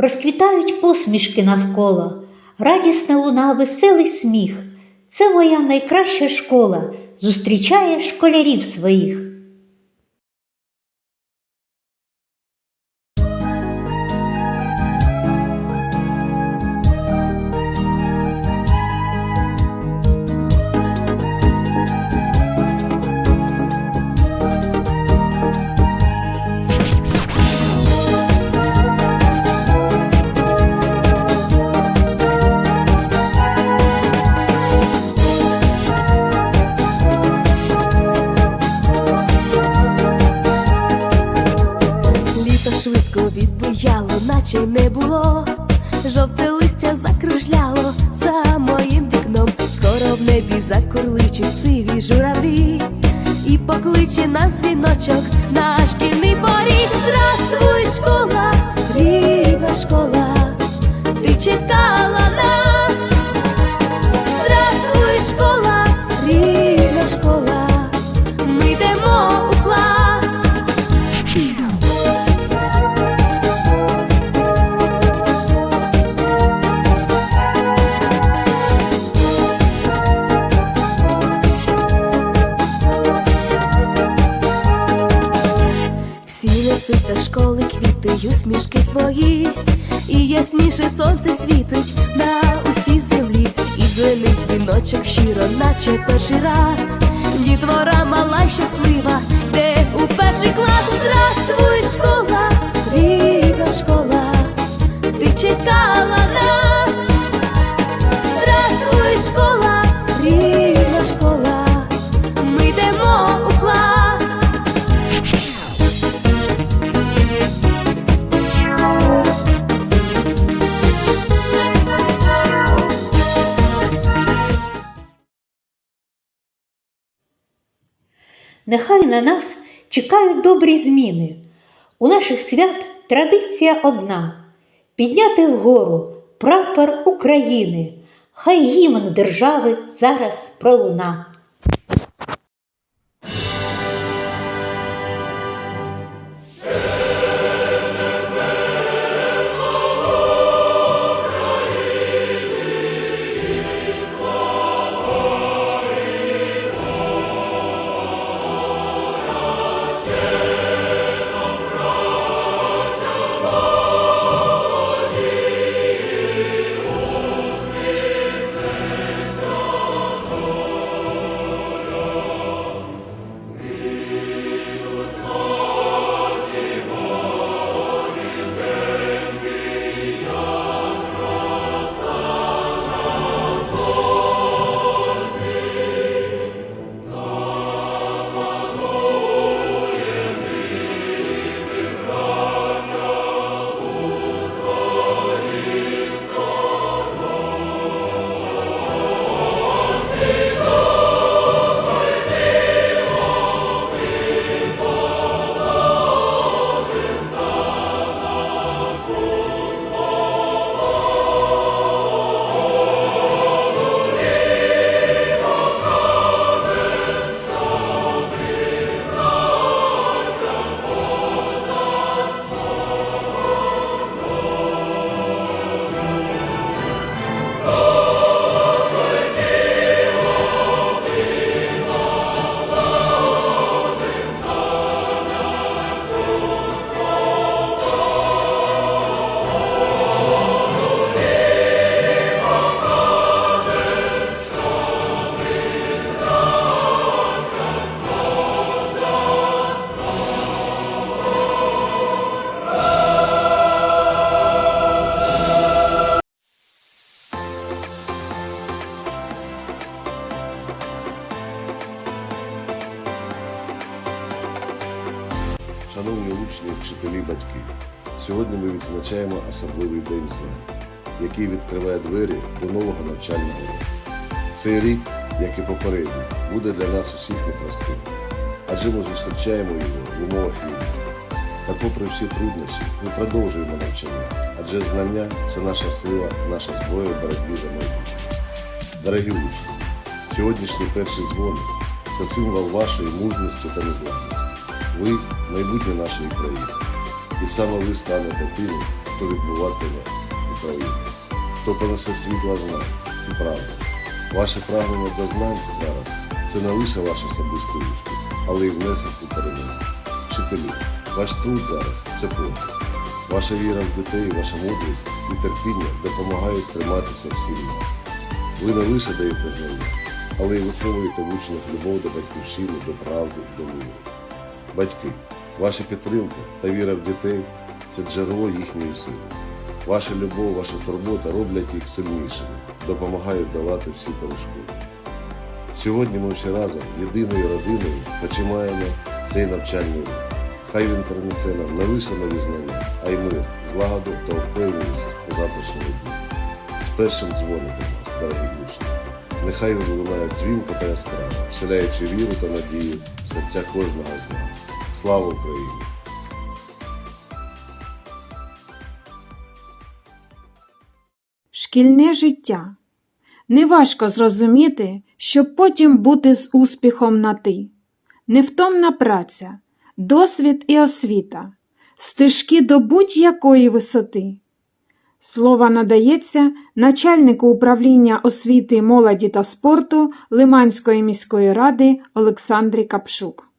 розквітають посмішки навколо, радісна луна, веселий сміх. Це моя найкраща школа зустрічає школярів своїх. Відбуяло, наче не було. Жовте листя закружляло за моїм вікном. Скоро в небі закурличуть сиві журавлі, і покличе нас дзвіночок на шкільний поріг. Здравствуй, школа, рідна школа, ти чекала нас. Усмішки свої, і ясніше сонце світить на усій землі, і дзвенить віночок щиро, наче перший раз. Дітвора мала щаслива, де у перший клас Здравствуй, школа, рідна школа, ти чекала нас. Нехай на нас чекають добрі зміни. У наших свят традиція одна підняти вгору прапор України. Хай гімн держави зараз пролуна. Вчителі, сьогодні ми відзначаємо особливий день знань, який відкриває двері до нового навчального року. Цей рік, як і попередній, буде для нас усіх непростим, адже ми зустрічаємо його в умовах війни. Та попри всі труднощі, ми продовжуємо навчання, адже знання це наша сила, наша зброя в боротьбі за майбутнє. Дорогі учні, сьогоднішній перший дзвоник це символ вашої мужності та незламності. Ви майбутнє нашої країни. І саме ви станете тими, хто відбуватиме Україну, хто понесе світла знань і правди. Ваше прагнення до знань зараз це не лише ваш особистий успіх, але й внесок у перемогу. Вчителі, ваш труд зараз це подвиг. Ваша віра в дітей, ваша мудрість і терпіння допомагають триматися всім. Ви не лише даєте знання, але й виховуєте в учнях любов до батьківщини, до правди, до миру. Батьки, ваша підтримка та віра в дітей це джерело їхньої сили. Ваша любов, ваша турбота роблять їх сильнішими, допомагають долати всі перешкоди. Сьогодні ми всі разом, єдиною родиною, починаємо цей навчальний рік. Хай він принесе нам не лише нові знання, а й мир, злагоду та впевненість у завтрашньому дні. З першим дзвоником вас, дорогі учні. Нехай він лунає дзвінко та яскраво, вселяючи віру та надію в серця кожного з нас. Слава Україні! Шкільне життя. Неважко зрозуміти, щоб потім бути з успіхом на ти. Невтомна праця, досвід і освіта, стежки до будь-якої висоти. Слово надається начальнику управління освіти, молоді та спорту Лиманської міської ради Олександрі Капшук.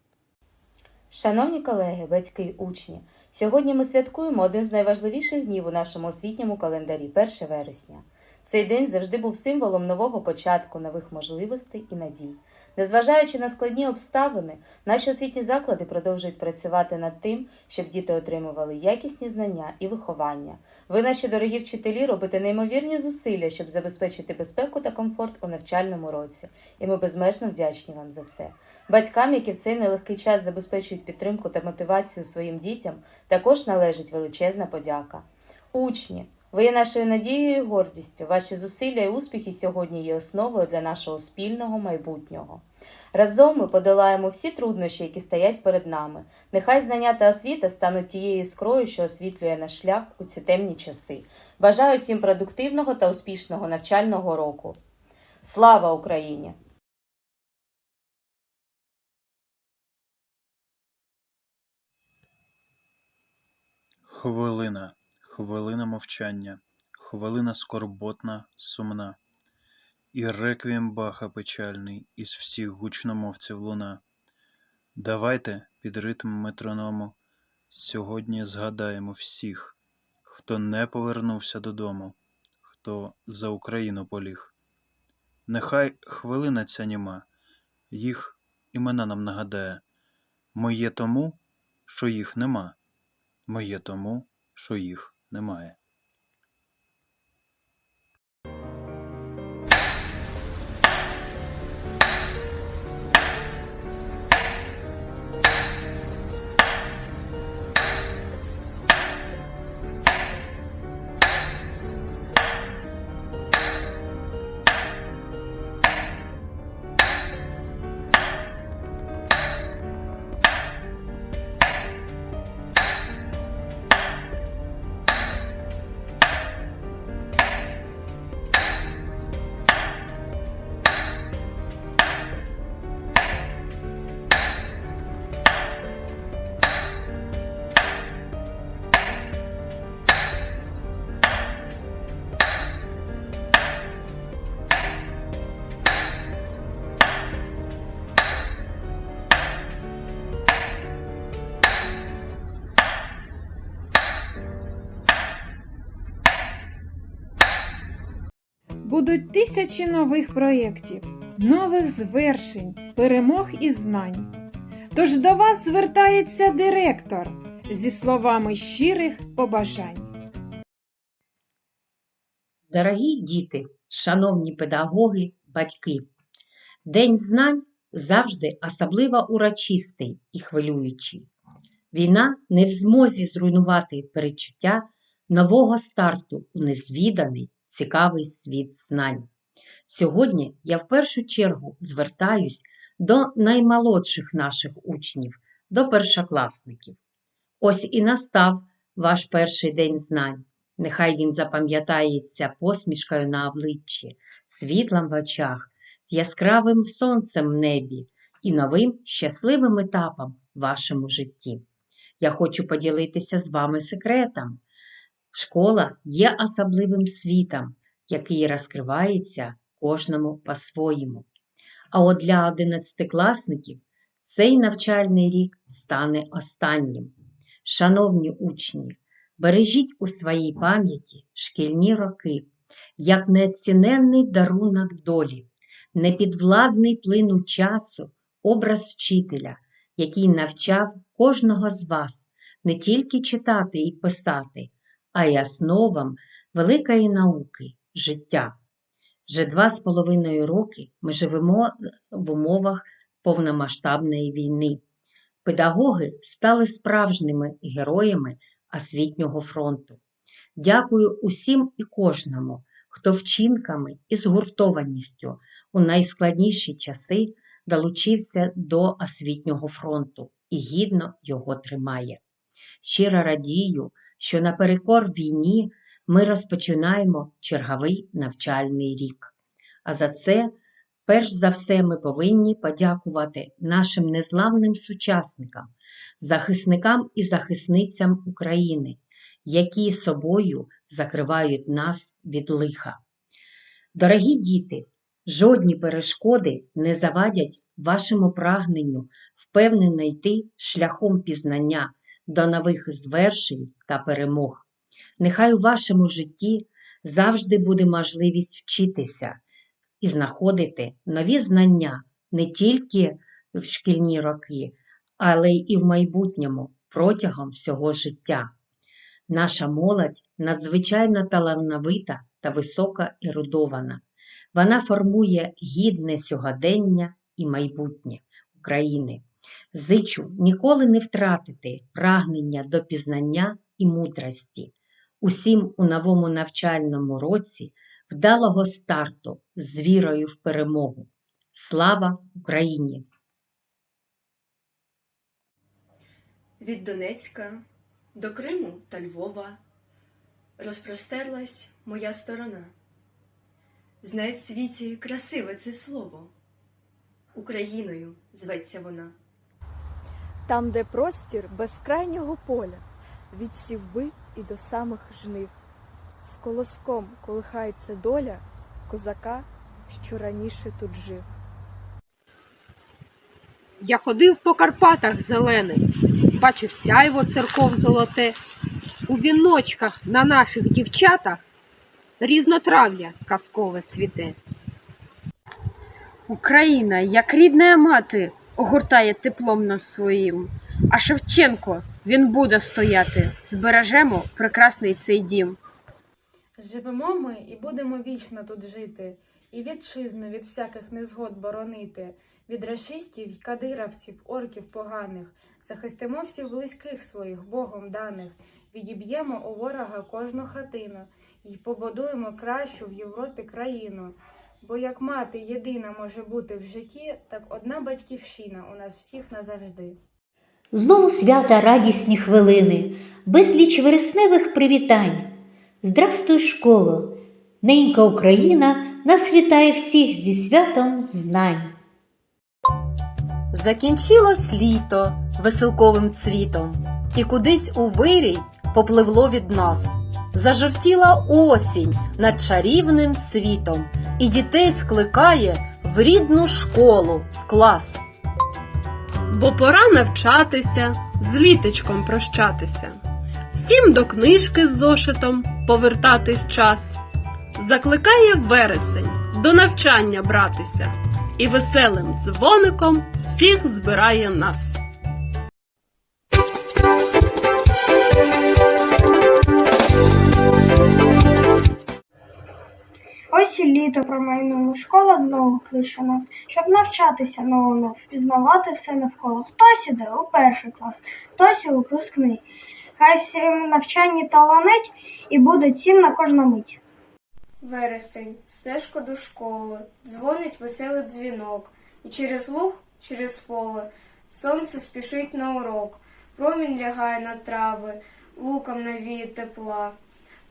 Шановні колеги, батьки, учні, сьогодні ми святкуємо один з найважливіших днів у нашому освітньому календарі 1 вересня. Цей день завжди був символом нового початку, нових можливостей і надій. Незважаючи на складні обставини, наші освітні заклади продовжують працювати над тим, щоб діти отримували якісні знання і виховання. Ви, наші дорогі вчителі, робите неймовірні зусилля, щоб забезпечити безпеку та комфорт у навчальному році, і ми безмежно вдячні вам за це. Батькам, які в цей нелегкий час забезпечують підтримку та мотивацію своїм дітям, також належить величезна подяка. Учні, ви є нашою надією і гордістю. Ваші зусилля і успіхи сьогодні є основою для нашого спільного майбутнього. Разом ми подолаємо всі труднощі, які стоять перед нами. Нехай знання та освіта стануть тією іскрою, що освітлює наш шлях у ці темні часи. Бажаю всім продуктивного та успішного навчального року. Слава Україні! Хвилина, хвилина мовчання, хвилина скорботна, сумна, і реквієм Баха печальний із всіх гучномовців луна. Давайте під ритм метроному сьогодні згадаємо всіх, хто не повернувся додому, хто за Україну поліг. Нехай хвилина ця німа, їх імена нам нагадає. Ми є тому, що їх нема. Ми є тому, що їх немає. Тисячі нових проєктів, нових звершень, перемог і знань. Тож до вас звертається директор зі словами щирих побажань. Дорогі діти, шановні педагоги, батьки, День знань завжди особливо урочистий і хвилюючий. Війна не в змозі зруйнувати перечуття нового старту у незвіданий, цікавий світ знань. Сьогодні я в першу чергу звертаюсь до наймолодших наших учнів, до першокласників. Ось і настав ваш перший день знань. Нехай він запам'ятається посмішкою на обличчі, світлом в очах, яскравим сонцем в небі і новим щасливим етапом в вашому житті. Я хочу поділитися з вами секретом. Школа є особливим світом, який розкривається кожному по-своєму. А от для одинадцятикласників цей навчальний рік стане останнім. Шановні учні, бережіть у своїй пам'яті шкільні роки, як неоціненний дарунок долі, непідвладний плину часу, образ вчителя, який навчав кожного з вас не тільки читати і писати, а й основам великої науки життя. Вже два з половиною роки ми живемо в умовах повномасштабної війни. Педагоги стали справжніми героями освітнього фронту. Дякую усім і кожному, хто вчинками і згуртованістю у найскладніші часи долучився до освітнього фронту і гідно його тримає. Щиро радію, що наперекор війні ми розпочинаємо черговий навчальний рік. А за це, перш за все, ми повинні подякувати нашим незламним сучасникам, захисникам і захисницям України, які собою закривають нас від лиха. Дорогі діти, жодні перешкоди не завадять вашому прагненню впевнено йти шляхом пізнання до нових звершень та перемог. Нехай у вашому житті завжди буде можливість вчитися і знаходити нові знання не тільки в шкільні роки, але й в майбутньому протягом всього життя. Наша молодь надзвичайно талановита та високо ерудована. Вона формує гідне сьогодення і майбутнє України. Зичу ніколи не втратити прагнення до пізнання і мудрості. Усім у новому навчальному році вдалого старту з вірою в перемогу. Слава Україні! Від Донецька до Криму та Львова розпростерлась моя сторона. Знає в світі красиве це слово. Україною зветься вона. Там, де простір безкрайнього поля, від сівби і до самих жнив, з колоском колихається доля козака, що раніше тут жив. Я ходив по Карпатах зелених, бачив сяйво церков золоте, у віночках на наших дівчатах різнотрав'я казкове цвіте. Україна, як рідна мати, огортає теплом нас своїм, а Шевченко, він буде стояти, збережемо прекрасний цей дім. Живемо ми і будемо вічно тут жити, і вітчизну від всяких незгод боронити, від рашистів кадировців, орків поганих, захистимо всіх близьких своїх Богом даних, відіб'ємо у ворога кожну хатину і побудуємо кращу в Європі країну. Бо як мати єдина може бути в житті, так одна батьківщина у нас всіх назавжди. Знову свята радісні хвилини, безліч вересневих привітань. Здрастуй, школо! Ненька Україна нас вітає всіх зі святом знань. Закінчилось літо веселковим цвітом, і кудись у вирій попливло від нас. Зажовтіла осінь над чарівним світом, і дітей скликає в рідну школу в клас. Бо пора навчатися, з літочком прощатися, всім до книжки з зошитом повертатись час. Закликає вересень до навчання братися, і веселим дзвоником всіх збирає нас. Ось і літо промайнуло, школа знову кличе нас, щоб навчатися новому, впізнавати все навколо. Хтось іде у перший клас, хтось у випускний. Хай всім навчанні таланить і буде цінна кожна мить. Вересень, стежка до школи, дзвонить веселий дзвінок, і через луг, через поле, сонце спішить на урок, промінь лягає на трави, луком навіє тепла.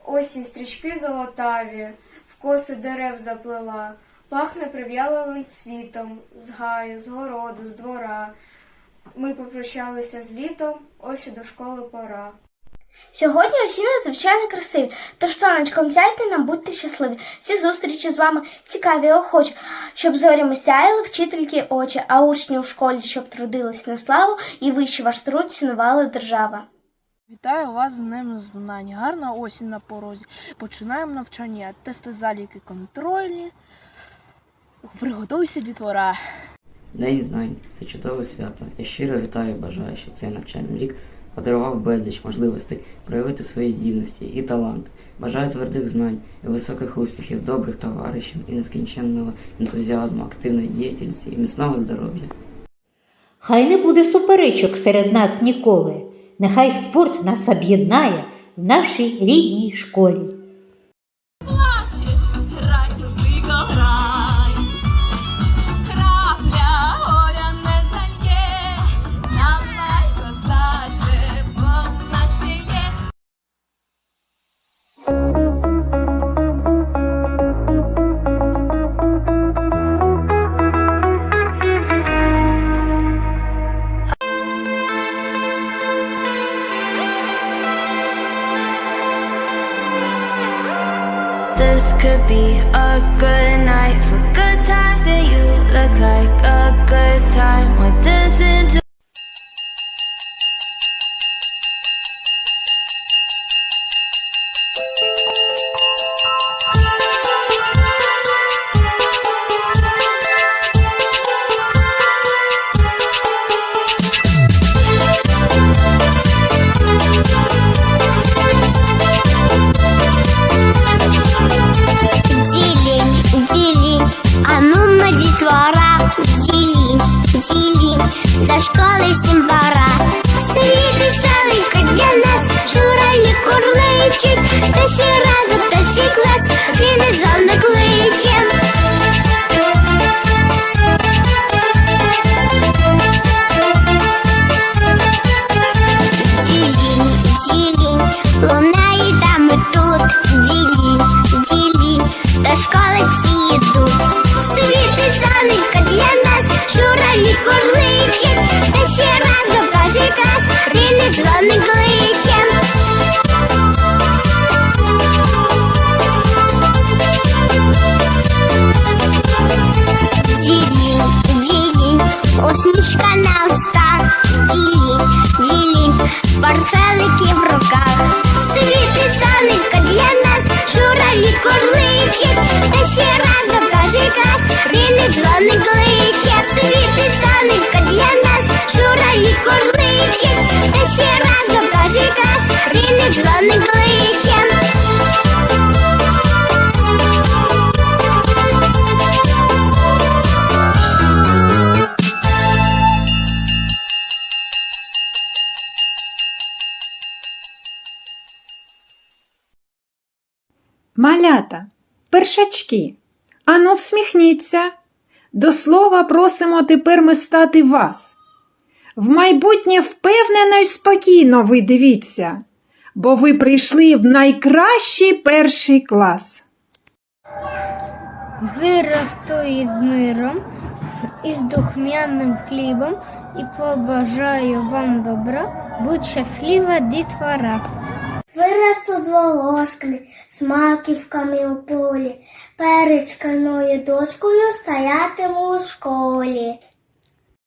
Осінь стрічки золотаві, коси дерев заплела, пахне прив'яловим цвітом, з гаю, з городу, з двора. Ми попрощалися з літом, ось і до школи пора. Сьогодні усі надзвичайно красиві, тож сонечком сяйте нам будьте щасливі. Всі зустрічі з вами цікаві і охочі, щоб зорями сяяли вчительки очі, а учні у школі, щоб трудились на славу і вище ваш труд цінувала держава. Вітаю вас з Днем знань. Гарна осінь на порозі. Починаємо навчання. Тести заліки контрольні. Приготуйся, дітвора. День знань це чудове свято. Я щиро вітаю і бажаю, щоб цей навчальний рік подарував безліч можливостей проявити свої здібності і талант. Бажаю твердих знань і високих успіхів, добрих товаришів і нескінченного ентузіазму, активної діяльності і міцного здоров'я. Хай не буде суперечок серед нас ніколи. Нехай спорт нас об'єднає в нашій рідній школі. Усмішка на першачки, ану всміхніться. До слова просимо тепер ми стати вас. В майбутнє впевнено й спокійно ви дивіться, бо ви прийшли в найкращий перший клас. Виросту із миром, із духмяним хлібом і побажаю вам добра, будь щаслива дітвора. Виросту з волошками, з маківками у полі, перед шкільною дошкою стоятиму у школі.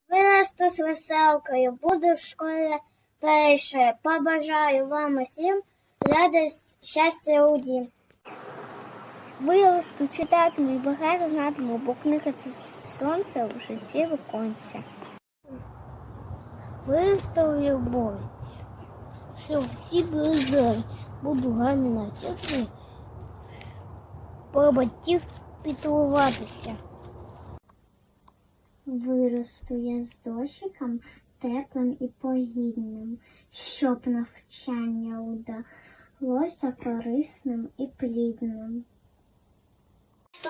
Виросту з веселкою, буду в школі першою, побажаю вам усім радість, щастя у дім. Виросту читатиму і багато знатиму, бо книга це сонце в житті виконця. Виросту в любові, що всі були здорові, буду гарний навчити, про батьків. Виросту я з дощиком теплим і погідним, щоб навчання удалося корисним і плідним.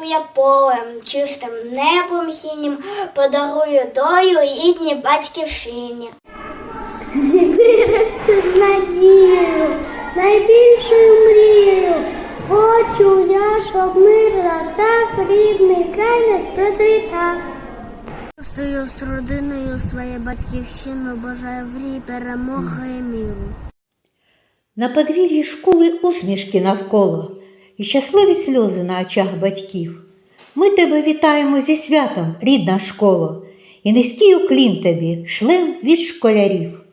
Я полем, чистим небом синім, подарую долю рідній батьківщині. З надією, найбільшою мрією. Хочу я, щоб мир настав, рідний край наш процвітав. Стою з родиною своєї батьківщини, бажаю в ній перемоги і міру. На подвір'ї школи усмішки навколо і щасливі сльози на очах батьків. Ми тебе вітаємо зі святом, рідна школо, і низький уклін тобі шлем від школярів.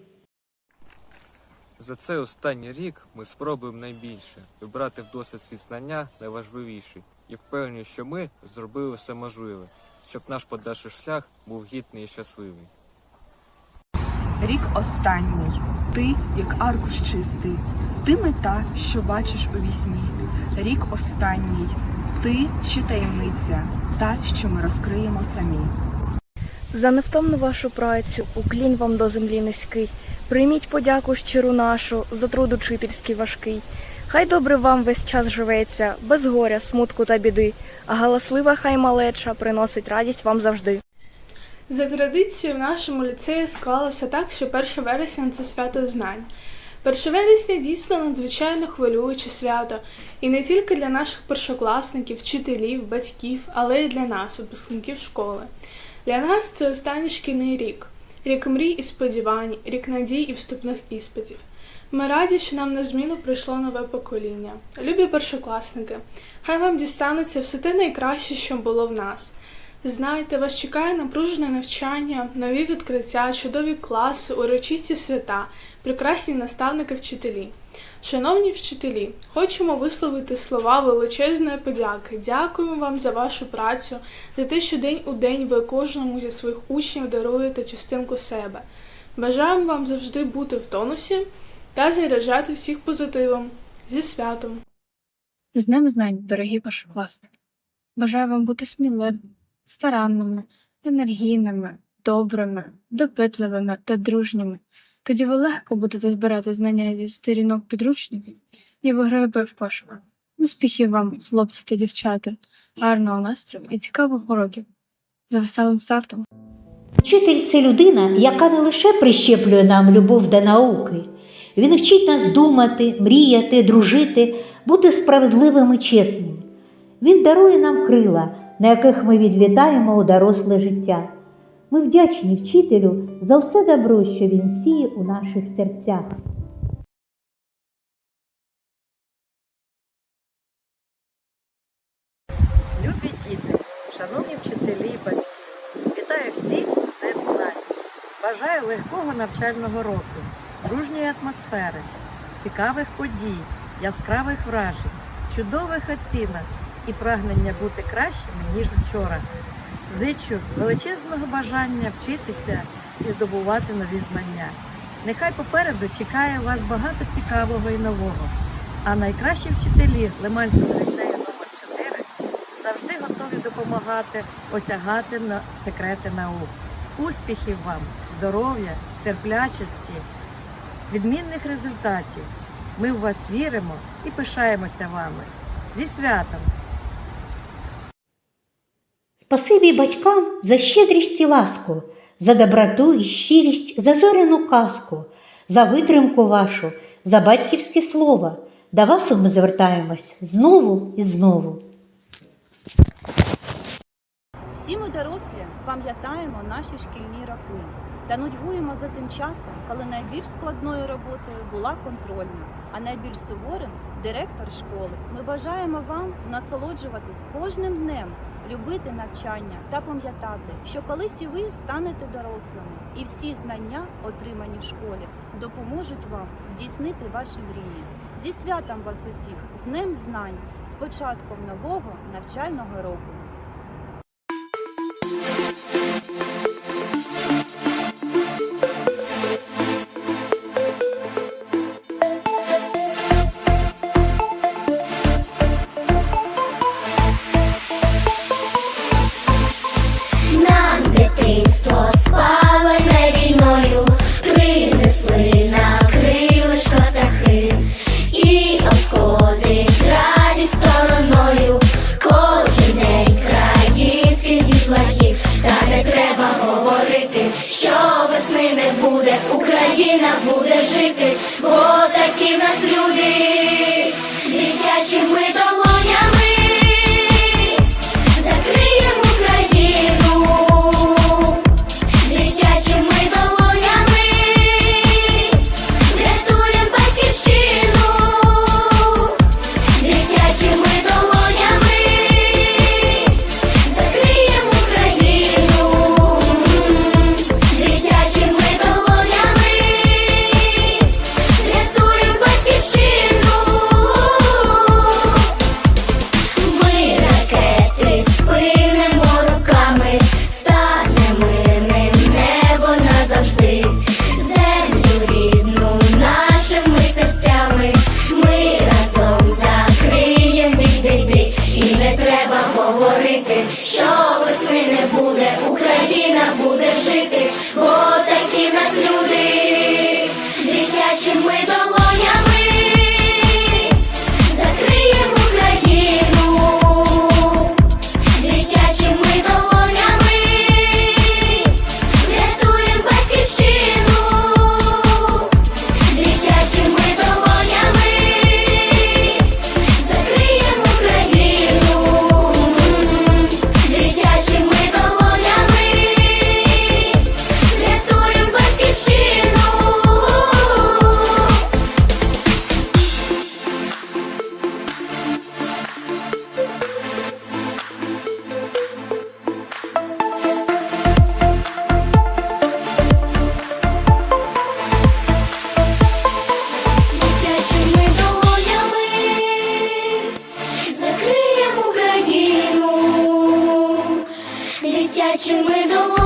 За цей останній рік ми спробуємо найбільше вибрати в досвід свій знання найважливіші і впевнені, що ми зробили все можливе, щоб наш подальший шлях був гідний і щасливий. Рік останній, ти як аркуш чистий, ти мета, що бачиш у вісні. Рік останній, ти ще таємниця, та, що ми розкриємо самі. За невтомну вашу працю, уклін вам до землі низький. Прийміть подяку щиру нашу за труд учительський важкий. Хай добре вам весь час живеться, без горя, смутку та біди, а галаслива хай малеча приносить радість вам завжди. За традицією в нашому ліцеї склалося так, що 1 вересня це свято знань. 1 вересня дійсно надзвичайно хвилююче свято, і не тільки для наших першокласників, вчителів, батьків, але й для нас, випускників школи. Для нас це останній шкільний рік, рік мрій і сподівань, рік надій і вступних іспитів. Ми раді, що нам на зміну прийшло нове покоління. Любі першокласники, хай вам дістанеться все те найкраще, що було в нас. Знайте, вас чекає напружене навчання, нові відкриття, чудові класи, урочисті свята, прекрасні наставники вчителі. Шановні вчителі, хочемо висловити слова величезної подяки. Дякуємо вам за вашу працю, за те, що день у день ви кожному зі своїх учнів даруєте частинку себе. Бажаємо вам завжди бути в тонусі та заряджати всіх позитивом. Зі святом! З Днем знань, дорогі першокласники! Бажаю вам бути сміливими, старанними, енергійними, добрими, допитливими та дружніми. Тоді ви легко будете збирати знання зі сторінок підручників і виграєте в кошик. Успіхів вам, хлопці та дівчата, гарного настрою і цікавих уроків. За веселим стартом! Вчитель це людина, яка не лише прищеплює нам любов до науки. Він вчить нас думати, мріяти, дружити, бути справедливим і чесним. Він дарує нам крила, на яких ми відлітаємо у доросле життя. Ми вдячні вчителю за все добро, що він сіє у наших серцях. Любі діти, шановні вчителі і батьки, вітаю всіх з Днем знань. Бажаю легкого навчального року, дружньої атмосфери, цікавих подій, яскравих вражень, чудових оцінок і прагнення бути кращими, ніж вчора. Зичу величезного бажання вчитися і здобувати нові знання. Нехай попереду чекає вас багато цікавого і нового. А найкращі вчителі Лиманського ліцею номер 4 завжди готові допомагати осягати на секрети наук. Успіхів вам, здоров'я, терплячості, відмінних результатів. Ми в вас віримо і пишаємося вами. Зі святом! Спасибі батькам за щедрість і ласку, за доброту і щирість, за зоряну казку, за витримку вашу, за батьківське слово. До вас ми звертаємось знову і знову. Всі ми дорослі пам'ятаємо наші шкільні роки та нудьгуємо за тим часом, коли найбільш складною роботою була контрольна, а найбільш суворим директор школи. Ми бажаємо вам насолоджуватись кожним днем, любити навчання та пам'ятати, що колись і ви станете дорослими, і всі знання, отримані в школі, допоможуть вам здійснити ваші мрії. Зі святом вас усіх, з Днем знань, з початком нового навчального року. Україна буде жити, бо дитячими долонями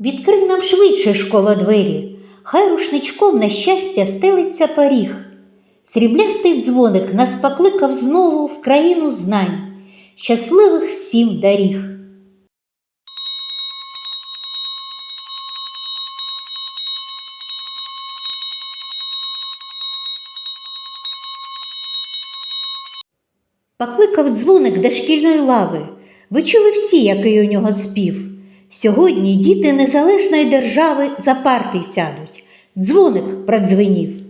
Відкрий нам швидше школа двері, хай рушничком на щастя стелиться поріг. Сріблястий дзвоник нас покликав знову в країну знань, щасливих всім доріг. Покликав дзвоник до шкільної лави. Ви чули всі, який у нього спів. Сьогодні діти незалежної держави за парти сядуть. Дзвоник продзвенів.